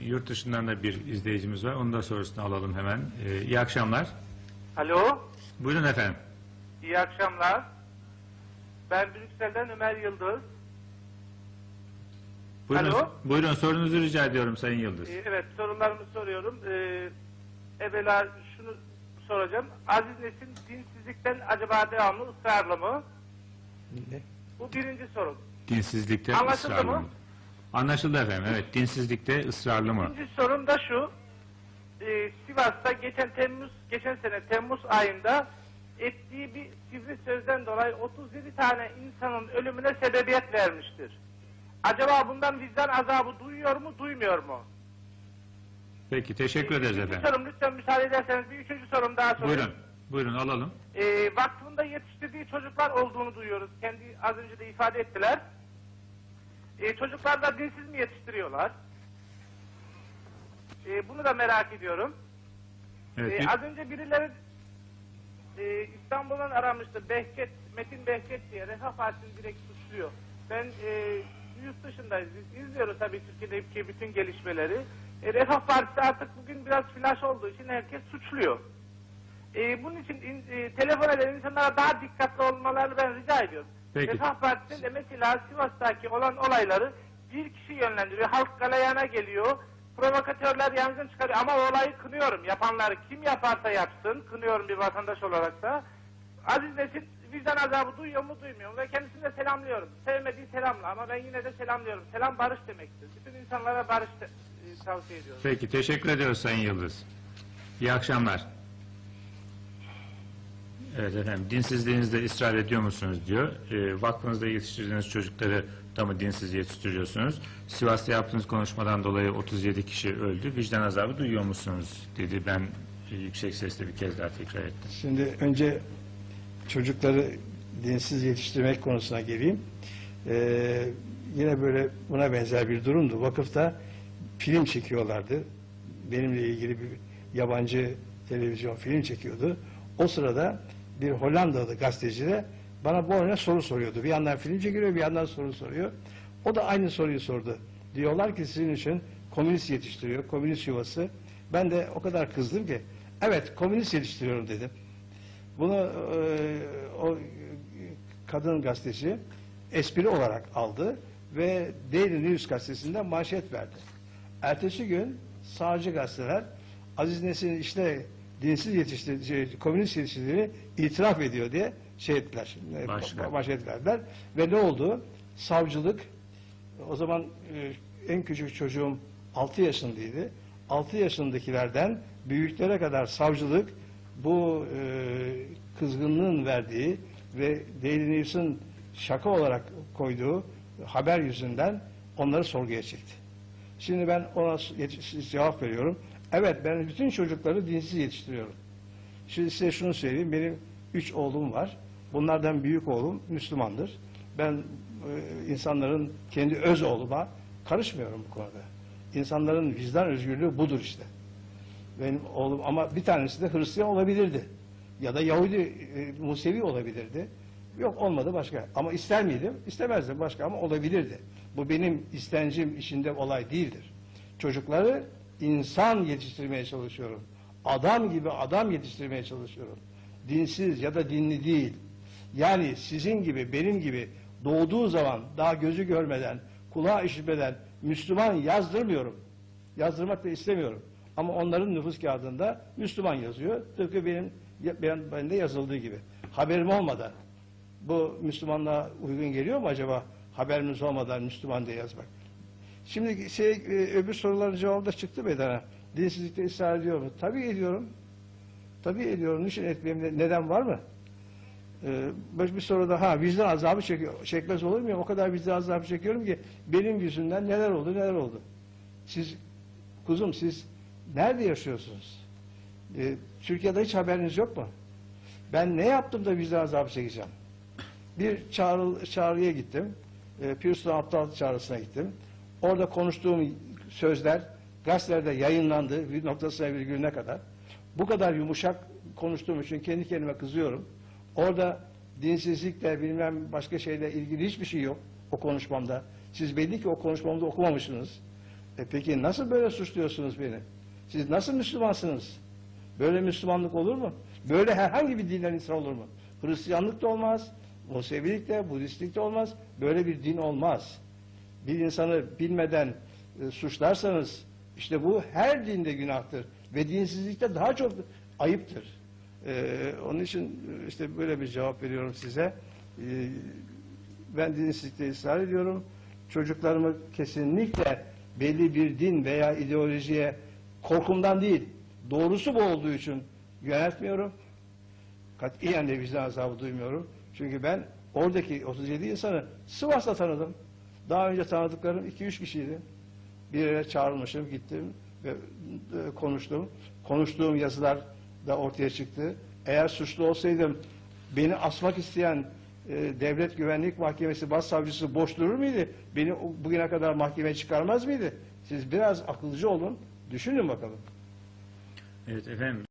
Yurt dışından da bir izleyicimiz var. Onun da sorusunu alalım hemen. Ee, iyi akşamlar. Alo, Buyurun efendim. iyi akşamlar. Ben Brüksel'den Ömer Yıldız. Buyurun, Alo. buyurun sorunuzu rica ediyorum Sayın Yıldız. Ee, evet, sorularımı soruyorum. Ee, evvela şunu soracağım. Aziz Nesin dinsizlikten acaba devamlı ısrarlı mı? Bu birinci sorum. Dinsizlikte Anlaşıldı ısrarlı mı? mı? Anlaşıldı efendim. Evet. Dinsizlikte ısrarlı mı? İkinci sorum da şu. Ee, Sivas'ta geçen Temmuz, geçen sene Temmuz ayında ettiği bir sivri sözden dolayı 37 tane insanın ölümüne sebebiyet vermiştir. Acaba bundan vicdan azabı duyuyor mu, duymuyor mu? Peki teşekkür ederiz Üçüncü efendim. sorum lütfen müsaade ederseniz bir üçüncü sorum daha sorayım. Buyurun. Buyurun alalım. Ee, vakfında yetiştirdiği çocuklar olduğunu duyuyoruz. Kendi az önce de ifade ettiler. Ee, çocuklar da dinsiz mi yetiştiriyorlar? Ee, bunu da merak ediyorum. Evet. Bir- az önce birileri e, İstanbul'dan aramıştı. Behçet, Metin Behçet diye Refah Partisi'ni direkt suçluyor. Ben e, yurt dışındayız. Biz izliyoruz tabii Türkiye'deki bütün gelişmeleri. E, Refah Partisi artık bugün biraz flash olduğu için herkes suçluyor. E, bunun için in, e, telefon eden insanlara daha dikkatli olmalarını ben rica ediyorum. Peki. Refah Partisi de mesela Sivas'taki olan olayları bir kişi yönlendiriyor. Halk galeyana geliyor. Provokatörler yangın çıkarıyor. Ama olayı kınıyorum. Yapanları kim yaparsa yapsın. Kınıyorum bir vatandaş olarak da. Aziz Nesin vicdan azabı duyuyor mu duymuyor mu? Ve kendisini de selamlıyorum. Sevmediği selamla ama ben yine de selamlıyorum. Selam barış demektir. Bütün insanlara barış e, tavsiye ediyorum. Peki teşekkür ediyoruz Sayın Yıldız. İyi akşamlar. Evet efendim dinsizliğinizde ısrar ediyor musunuz diyor. E, vakfınızda yetiştirdiğiniz çocukları da mı dinsiz yetiştiriyorsunuz? Sivas'ta yaptığınız konuşmadan dolayı 37 kişi öldü. Vicdan azabı duyuyor musunuz dedi. Ben e, yüksek sesle bir kez daha tekrar ettim. Şimdi önce çocukları dinsiz yetiştirmek konusuna geleyim. Ee, yine böyle buna benzer bir durumdu. Vakıfta film çekiyorlardı. Benimle ilgili bir yabancı televizyon film çekiyordu. O sırada bir Hollandalı gazeteci de bana bu oyuna soru soruyordu. Bir yandan film çekiyor, bir yandan soru soruyor. O da aynı soruyu sordu. Diyorlar ki sizin için komünist yetiştiriyor, komünist yuvası. Ben de o kadar kızdım ki, evet komünist yetiştiriyorum dedim. Bunu e, o kadın gazeteci espri olarak aldı ve Daily News gazetesinde manşet verdi. Ertesi gün sağcı gazeteler Aziz Nesin'in işte dinsiz yetiştirdiği, şey, komünist yetiştirdiğini itiraf ediyor diye şey ettiler. e, Başka. Manşet verdiler. Ve ne oldu? Savcılık o zaman e, en küçük çocuğum 6 yaşındaydı. 6 yaşındakilerden büyüklere kadar savcılık bu e, kızgınlığın verdiği ve Daily News'un şaka olarak koyduğu haber yüzünden onları sorguya çekti. Şimdi ben ona cevap veriyorum. Evet ben bütün çocukları dinsiz yetiştiriyorum. Şimdi size şunu söyleyeyim. Benim üç oğlum var. Bunlardan büyük oğlum Müslümandır. Ben e, insanların kendi öz oğluma karışmıyorum bu konuda. İnsanların vicdan özgürlüğü budur işte. Benim oğlum ama bir tanesi de Hristiyan olabilirdi. Ya da Yahudi, e, Musevi olabilirdi. Yok olmadı başka. Ama ister miydim? İstemezdim başka ama olabilirdi. Bu benim istencim içinde olay değildir. Çocukları insan yetiştirmeye çalışıyorum. Adam gibi adam yetiştirmeye çalışıyorum. Dinsiz ya da dinli değil. Yani sizin gibi, benim gibi doğduğu zaman daha gözü görmeden, kulağı işitmeden Müslüman yazdırmıyorum. Yazdırmak da istemiyorum. Ama onların nüfus kağıdında Müslüman yazıyor. Tıpkı benim ben, bende yazıldığı gibi. Haberim olmadan bu Müslümanlığa uygun geliyor mu acaba haberimiz olmadan Müslüman diye yazmak? Şimdi şey e, öbür soruların cevabı da çıktı meydana. Dinsizlikte ısrar ediyor mu? Tabii ediyorum. Tabii ediyorum. Niçin etmeyeyim? Neden var mı? Ee, bir soru da ha vicdan azabı çekiyor. Çekmez olur muyum? O kadar vicdan azabı çekiyorum ki benim yüzümden neler oldu neler oldu. Siz kuzum siz nerede yaşıyorsunuz? Ee, Türkiye'de hiç haberiniz yok mu? Ben ne yaptım da vicdan azabı çekeceğim? Bir çağrı, çağrıya gittim. E, Pir Sultan çağrısına gittim. Orada konuştuğum sözler gazetelerde yayınlandı bir noktasına virgülüne kadar. Bu kadar yumuşak konuştuğum için kendi kendime kızıyorum. Orada dinsizlikle bilmem başka şeyle ilgili hiçbir şey yok o konuşmamda. Siz belli ki o konuşmamda okumamışsınız. E peki nasıl böyle suçluyorsunuz beni? Siz nasıl Müslümansınız? Böyle Müslümanlık olur mu? Böyle herhangi bir dinden insan olur mu? Hristiyanlık da olmaz, Musevilik de, Budistlik de olmaz. Böyle bir din olmaz. Bir insanı bilmeden e, suçlarsanız işte bu her dinde günahtır ve dinsizlikte daha çok ayıptır. E, onun için e, işte böyle bir cevap veriyorum size. E, ben dinsizlikte ısrar ediyorum. Çocuklarımı kesinlikle belli bir din veya ideolojiye korkumdan değil, doğrusu bu olduğu için yöneltmiyorum. Katiyen de vicdan azabı duymuyorum. Çünkü ben oradaki 37 insanı Sivas'ta tanıdım. Daha önce tanıdıklarım 2-3 kişiydi. Bir yere çağrılmışım, gittim ve e, konuştum. Konuştuğum yazılar da ortaya çıktı. Eğer suçlu olsaydım beni asmak isteyen e, Devlet Güvenlik Mahkemesi Başsavcısı boş durur muydu? Beni bugüne kadar mahkemeye çıkarmaz mıydı? Siz biraz akılcı olun, düşünün bakalım. Evet efendim.